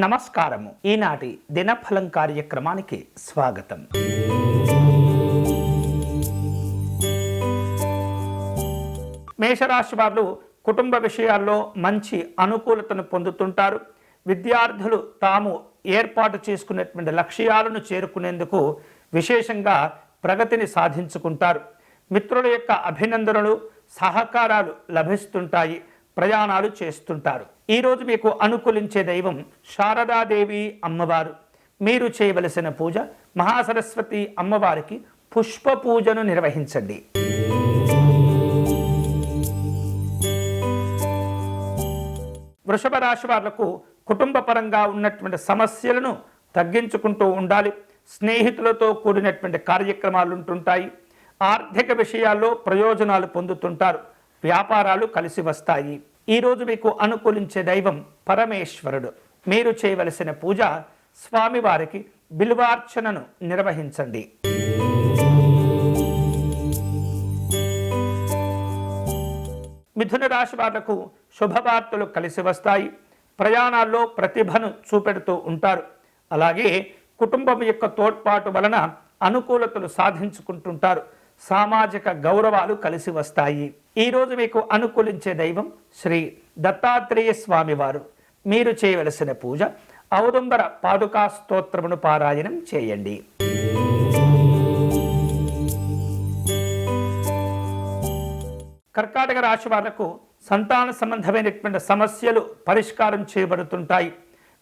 నమస్కారము. ఈనాటి దినఫలం కార్యక్రమానికి స్వాగతం. మేషరాశి వారు కుటుంబ విషయాల్లో మంచి అనుకూలతను పొందుతుంటారు. విద్యార్థులు తాము ఏర్పాటు చేసుకున్నటువంటి లక్ష్యాలను చేరుకునేందుకు విశేషంగా ప్రగతిని సాధించుకుంటారు. మిత్రుల యొక్క అభినందనలు సహకారాలు లభిస్తుంటాయి ప్రయాణాలు చేస్తుంటారు. ఈరోజు మీకు అనుకూలించే దైవం శారదాదేవి అమ్మవారు. మీరు చేయవలసిన పూజ మహాసరస్వతి అమ్మవారికి పుష్ప పూజను నిర్వహించండి. వృషభ రాశి వాళ్ళకు కుటుంబ పరంగా ఉన్నటువంటి సమస్యలను తగ్గించుకుంటూ ఉండాలి. స్నేహితులతో కూడినటువంటి కార్యక్రమాలు ఉంటుంటాయి. ఆర్థిక విషయాల్లో ప్రయోజనాలు పొందుతుంటారు. వ్యాపారాలు కలిసి వస్తాయి. ఈరోజు మీకు అనుకూలించే దైవం పరమేశ్వరుడు. మీరు చేయవలసిన పూజ స్వామివారికి బిల్వార్చనను నిర్వహించండి. మిథున రాశి వాళ్ళకు శుభవార్తలు కలిసి వస్తాయి. ప్రయాణాల్లో ప్రతిభను చూపెడుతూ ఉంటారు. అలాగే కుటుంబం యొక్క తోడ్పాటు వలన అనుకూలతలు సాధించుకుంటుంటారు. సామాజిక గౌరవాలు కలిసి వస్తాయి. ఈరోజు మీకు అనుకూలించే దైవం శ్రీ దత్తాత్రేయ స్వామివారు మీరు చేయవలసిన పూజ ఔదుంబర పాదుకా స్తోత్రమును పారాయణం చేయండి. కర్కాటక రాశి వాళ్ళకు సంతాన సంబంధమైనటువంటి సమస్యలు పరిష్కారం చేయబడుతుంటాయి.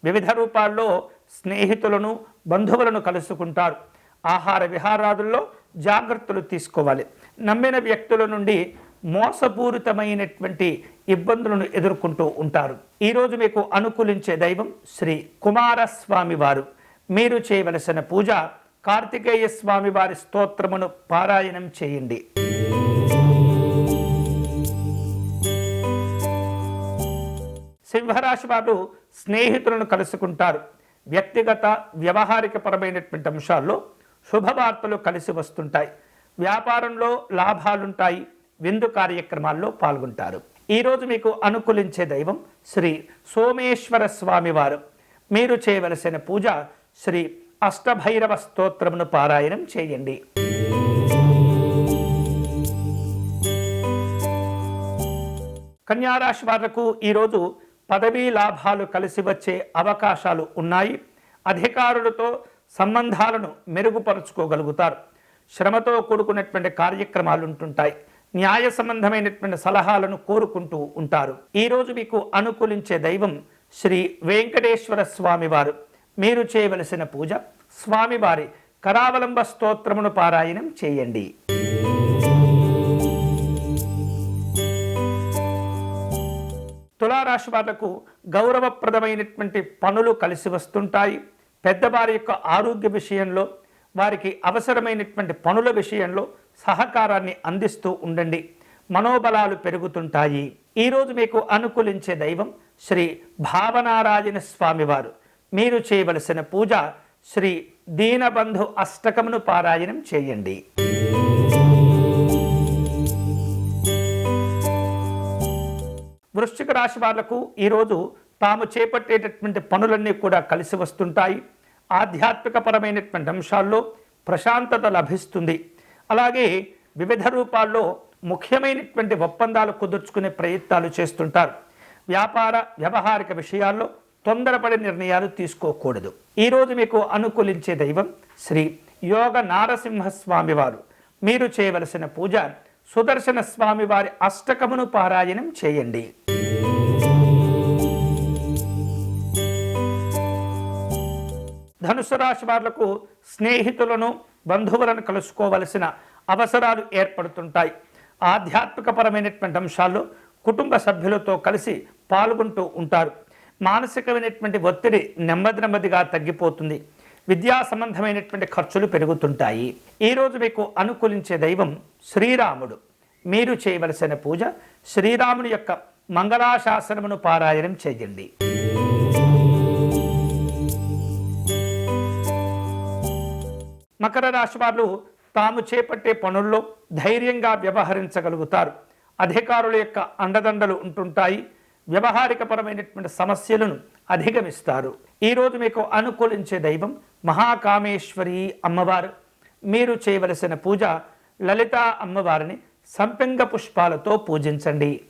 వివిధ రూపాల్లో స్నేహితులను బంధువులను కలుసుకుంటారు. ఆహార విహారాదుల్లో జాగ్రత్తలు తీసుకోవాలి. నమ్మిన వ్యక్తుల నుండి మోసపూరితమైనటువంటి ఇబ్బందులను ఎదుర్కొంటూ ఉంటారు. ఈరోజు మీకు అనుకూలించే దైవం శ్రీ కుమారస్వామి వారు. మీరు చేయవలసిన పూజ కార్తికేయ స్వామి వారి స్తోత్రమును పారాయణం చేయండి. సింహరాశి వారు స్నేహితులను కలుసుకుంటారు. వ్యక్తిగత వ్యవహారిక పరమైనటువంటి అంశాల్లో శుభవార్తలు కలిసి వస్తుంటాయి. వ్యాపారంలో లాభాలుంటాయి. విందు కార్యక్రమాల్లో పాల్గొంటారు. ఈరోజు మీకు అనుకూలించే దైవం శ్రీ సోమేశ్వర స్వామివారు. మీరు చేయవలసిన పూజ శ్రీ అష్టభైరవ స్తోత్రమును పారాయణం చేయండి. కన్యారాశి వాళ్ళకు ఈరోజు పదవీ లాభాలు కలిసి వచ్చే అవకాశాలు ఉన్నాయి. అధికారులతో సంబంధాలను మెరుగుపరుచుకోగలుగుతారు. శ్రమతో కూడుకున్నటువంటి కార్యక్రమాలు ఉంటుంటాయి. న్యాయ సంబంధమైనటువంటి సలహాలను కోరుకుంటూ ఉంటారు. ఈరోజు మీకు అనుకూలించే దైవం శ్రీ వెంకటేశ్వర స్వామివారు. మీరు చేయవలసిన పూజ స్వామివారి కరావలంబ స్తోత్రమును పారాయణం చేయండి. తులారాశి వాళ్ళకు గౌరవప్రదమైనటువంటి పనులు కలిసి వస్తుంటాయి. పెద్దవారి యొక్క ఆరోగ్య విషయంలో వారికి అవసరమైనటువంటి పనుల విషయంలో సహకారాన్ని అందిస్తూ ఉండండి. మనోబలాలు పెరుగుతుంటాయి. ఈరోజు మీకు అనుకూలించే దైవం శ్రీ భావనారాయణ స్వామివారు. మీరు చేయవలసిన పూజ శ్రీ దీనబంధు అష్టకమును పారాయణం చేయండి. వృశ్చిక రాశి వాళ్ళకు ఈరోజు తాము చేపట్టేటటువంటి పనులన్నీ కూడా కలిసి వస్తుంటాయి. ఆధ్యాత్మికపరమైనటువంటి అంశాల్లో ప్రశాంతత లభిస్తుంది. అలాగే వివిధ రూపాల్లో ముఖ్యమైనటువంటి ఒప్పందాలు కుదుర్చుకునే ప్రయత్నాలు చేస్తుంటారు. వ్యాపార వ్యవహారిక విషయాల్లో తొందరపడే నిర్ణయాలు తీసుకోకూడదు. ఈరోజు మీకు అనుకూలించే దైవం శ్రీ యోగ నారసింహస్వామి వారు. మీరు చేయవలసిన పూజ సుదర్శన స్వామివారి అష్టకమును పారాయణం చేయండి. ధనుసు రాశి వాళ్ళకు స్నేహితులను బంధువులను కలుసుకోవలసిన అవసరాలు ఏర్పడుతుంటాయి. ఆధ్యాత్మికపరమైనటువంటి అంశాల్లో కుటుంబ సభ్యులతో కలిసి పాల్గొంటూ ఉంటారు. మానసికమైనటువంటి ఒత్తిడి నెమ్మది నెమ్మదిగా తగ్గిపోతుంది. విద్యా సంబంధమైనటువంటి ఖర్చులు పెరుగుతుంటాయి. ఈరోజు మీకు అనుకూలించే దైవం శ్రీరాముడు. మీరు చేయవలసిన పూజ శ్రీరాముని యొక్క మంగళాశాసనమును పారాయణం చేయండి. మకర రాశి వాళ్ళు తాము చేపట్టే పనుల్లో ధైర్యంగా వ్యవహరించగలుగుతారు. అధికారుల యొక్క అండదండలు ఉంటుంటాయి. వ్యవహారికపరమైనటువంటి సమస్యలను అధిగమిస్తారు. ఈరోజు మీకు అనుకూలించే దైవం మహాకామేశ్వరి అమ్మవారు. మీరు చేయవలసిన పూజ లలిత అమ్మవారిని సంపెంగ పుష్పాలతో పూజించండి.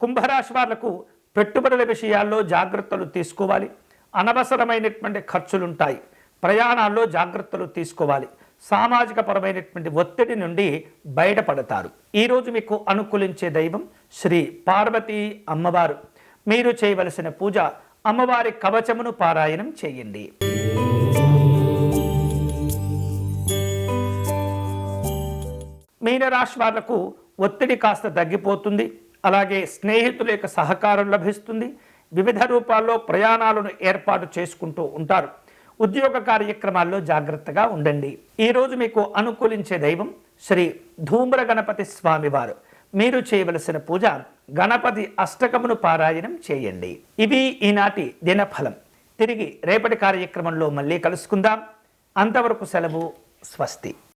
కుంభరాశి వాళ్ళకు పెట్టుబడుల విషయాల్లో జాగ్రత్తలు తీసుకోవాలి. అనవసరమైనటువంటి ఖర్చులుంటాయి. ప్రయాణాల్లో జాగ్రత్తలు తీసుకోవాలి. సామాజిక పరమైనటువంటి ఒత్తిడి నుండి బయటపడతారు. ఈరోజు మీకు అనుకూలించే దైవం శ్రీ పార్వతీ అమ్మవారు. మీరు చేయవలసిన పూజ అమ్మవారి కవచమును పారాయణం చేయండి. మీనరాశి వాళ్ళకు ఒత్తిడి కాస్త తగ్గిపోతుంది. అలాగే స్నేహితుల యొక్క సహకారం లభిస్తుంది. వివిధ రూపాల్లో ప్రయాణాలను ఏర్పాటు చేసుకుంటూ ఉంటారు. ఉద్యోగ కార్యక్రమాల్లో జాగ్రత్తగా ఉండండి. ఈరోజు మీకు అనుకూలించే దైవం శ్రీ ధూమ్ర గణపతి స్వామివారు. మీరు చేయవలసిన పూజ గణపతి అష్టకమును పారాయణం చేయండి. ఇవి ఈనాటి దినఫలం. తిరిగి రేపటి కార్యక్రమంలో మళ్ళీ కలుసుకుందాం. అంతవరకు సెలవు స్వస్తి.